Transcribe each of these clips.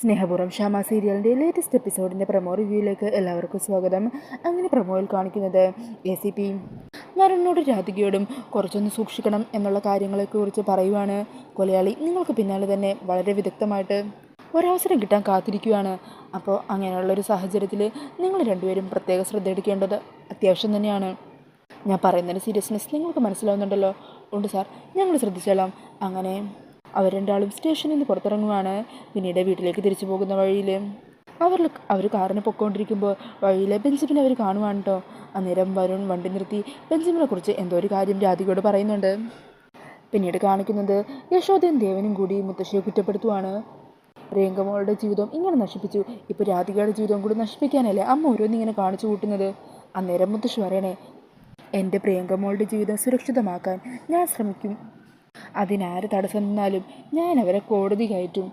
സ്നേഹപൂർവം ഷാമ സീരിയലിന്റെ latest എപ്പിസോഡിന്റെ promo റിവ്യൂയിലേക്ക് എല്ലാവർക്കും സ്വാഗതം. അങ്ങനെ പ്രമോയിൽ കാണിക്കുന്നത് എ സി പി വരുണിനോട് രാധികയോടും കുറച്ചൊന്ന് സൂക്ഷിക്കണം എന്നുള്ള കാര്യങ്ങളെക്കുറിച്ച് പറയുവാണ് കൊലയാളി. നിങ്ങൾക്ക് പിന്നാലെ തന്നെ വളരെ വിദഗ്ധമായിട്ട് ഒരവസരം കിട്ടാൻ കാത്തിരിക്കുകയാണ് അപ്പോൾ അങ്ങനെയുള്ളൊരു സാഹചര്യത്തിൽ നിങ്ങൾ രണ്ടുപേരും പ്രത്യേക ശ്രദ്ധ എടുക്കേണ്ടത് അത്യാവശ്യം തന്നെയാണ്. ഞാൻ പറയുന്നതിന്റെ സീരിയസ്നെസ് നിങ്ങൾക്ക് മനസ്സിലാവുന്നുണ്ടല്ലോ? ഉണ്ട് സാർ. ഞങ്ങൾ ശ്രദ്ധിച്ചോളാം. അങ്ങനെ അവർ രണ്ടാളും സ്റ്റേഷനിൽ നിന്ന് പുറത്തിറങ്ങുവാണ്. പിന്നീട് വീട്ടിലേക്ക് തിരിച്ചു പോകുന്ന വഴിയിൽ അവർ അവർ കാറിന് പൊക്കോണ്ടിരിക്കുമ്പോൾ വഴിയിലെ ബെഞ്ചമിനെ അവർ കാണുവാണ് കേട്ടോ അന്നേരം വരുൺ വണ്ടി നിർത്തി ബെഞ്ചമിനെ കുറിച്ച് എന്തോ ഒരു കാര്യം രാധികയോട് പറയുന്നുണ്ട്. പിന്നീട് കാണിക്കുന്നത് യശോദൻ ദേവനും കൂടി മുത്തശ്ശിയെ കുറ്റപ്പെടുത്തുവാണ്. പ്രിയങ്കമോളുടെ ജീവിതം ഇങ്ങനെ നശിപ്പിച്ചു. ഇപ്പോൾ രാധികയുടെ ജീവിതം കൂടി നശിപ്പിക്കാനല്ലേ അമ്മ ഓരോന്നിങ്ങനെ കാണിച്ചു കൂട്ടുന്നത്? അന്നേരം മുത്തശ്ശി പറയണേ എന്റെ പ്രിയങ്കമോളുടെ ജീവിതം സുരക്ഷിതമാക്കാൻ ഞാൻ ശ്രമിക്കും. അതിനാര് തടസ്സം നിന്നാലും ഞാൻ അവരെ കോടതി കയറ്റും.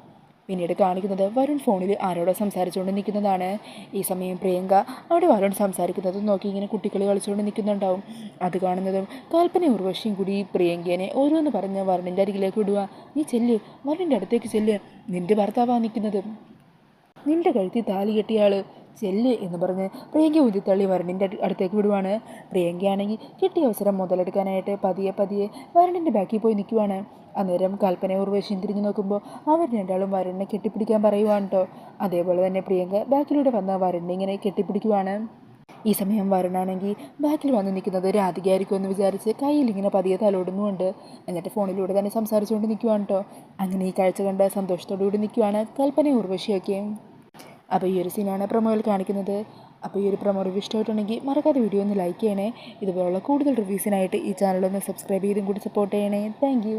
പിന്നീട് കാണിക്കുന്നത് വരുൺ ഫോണിൽ ആരോടോ സംസാരിച്ചുകൊണ്ട് നിൽക്കുന്നതാണ് ഈ സമയം പ്രിയങ്ക അവിടെ വരുൺ സംസാരിക്കുന്നത് നോക്കി ഇങ്ങനെ കുട്ടികളി കളിച്ചുകൊണ്ട് നിൽക്കുന്നുണ്ടാവും അത് കാണുന്നതും കൽപ്പന ഉർവശിയും കൂടി പ്രിയങ്കേനെ ഓരോന്ന് പറഞ്ഞ് വരുണിന്റെ അരികിലേക്ക് വിടുക. നീ ചെല്ല് വരുണിന്റെ അടുത്തേക്ക് ചെല്ല്. നിന്റെ ഭർത്താവാണ് നിൽക്കുന്നത് നിന്റെ കഴുത്തി താലി കെട്ടിയാൾ ചെല്ല് എന്ന് പറഞ്ഞ് പ്രിയങ്ക ഉരുത്തള്ളി വരുണിന്റെ അടു- അടുത്തേക്ക് വിടുവാണ്. പ്രിയങ്കയാണെങ്കിൽ കിട്ടിയ അവസരം മുതലെടുക്കാനായിട്ട് പതിയെ പതിയെ വരുണിന്റെ ബാക്കിൽ പോയി നിൽക്കുവാണ്. അന്നേരം കൽപ്പന ഉർവശിയും തിരിഞ്ഞു നോക്കുമ്പോൾ അവർ രണ്ടാളും വരുണിനെ കെട്ടിപ്പിടിക്കാൻ പറയുവാണ് കേട്ടോ അതേപോലെ തന്നെ പ്രിയങ്ക ബാക്കിലൂടെ വന്ന വരുണിനെ ഇങ്ങനെ കെട്ടിപ്പിടിക്കുവാണ്. ഈ സമയം വരുണാണെങ്കിൽ ബാക്കിൽ വന്ന് നിൽക്കുന്നത് രാധികയായിരിക്കും എന്ന് വിചാരിച്ച് കയ്യിൽ ഇങ്ങനെ പതിയെ തലോടുന്നുമുണ്ട്. എന്നിട്ട് ഫോണിലൂടെ തന്നെ സംസാരിച്ചുകൊണ്ട് നിൽക്കുവാണ് കേട്ടോ അങ്ങനെ ഈ കാഴ്ച കണ്ട് സന്തോഷത്തോടു കൂടി നിൽക്കുവാണ് കൽപ്പന ഉർവശിയൊക്കെ. അപ്പോൾ ഈ ഒരു സീനാണ് പ്രൊമോയിൽ കാണിക്കുന്നത്. അപ്പോൾ ഈ ഒരു പ്രൊമോ റിവ്യൂ ഇഷ്ടമായിട്ടുണ്ടെങ്കിൽ മറക്കാതെ വീഡിയോ ഒന്ന് ലൈക്ക് ചെയ്യണേ. ഇതുപോലുള്ള കൂടുതൽ റിവ്യൂസിനായിട്ട് ഈ ചാനലൊന്ന് സബ്സ്ക്രൈബ് ചെയ്തും കൂടി സപ്പോർട്ട് ചെയ്യണേ. താങ്ക്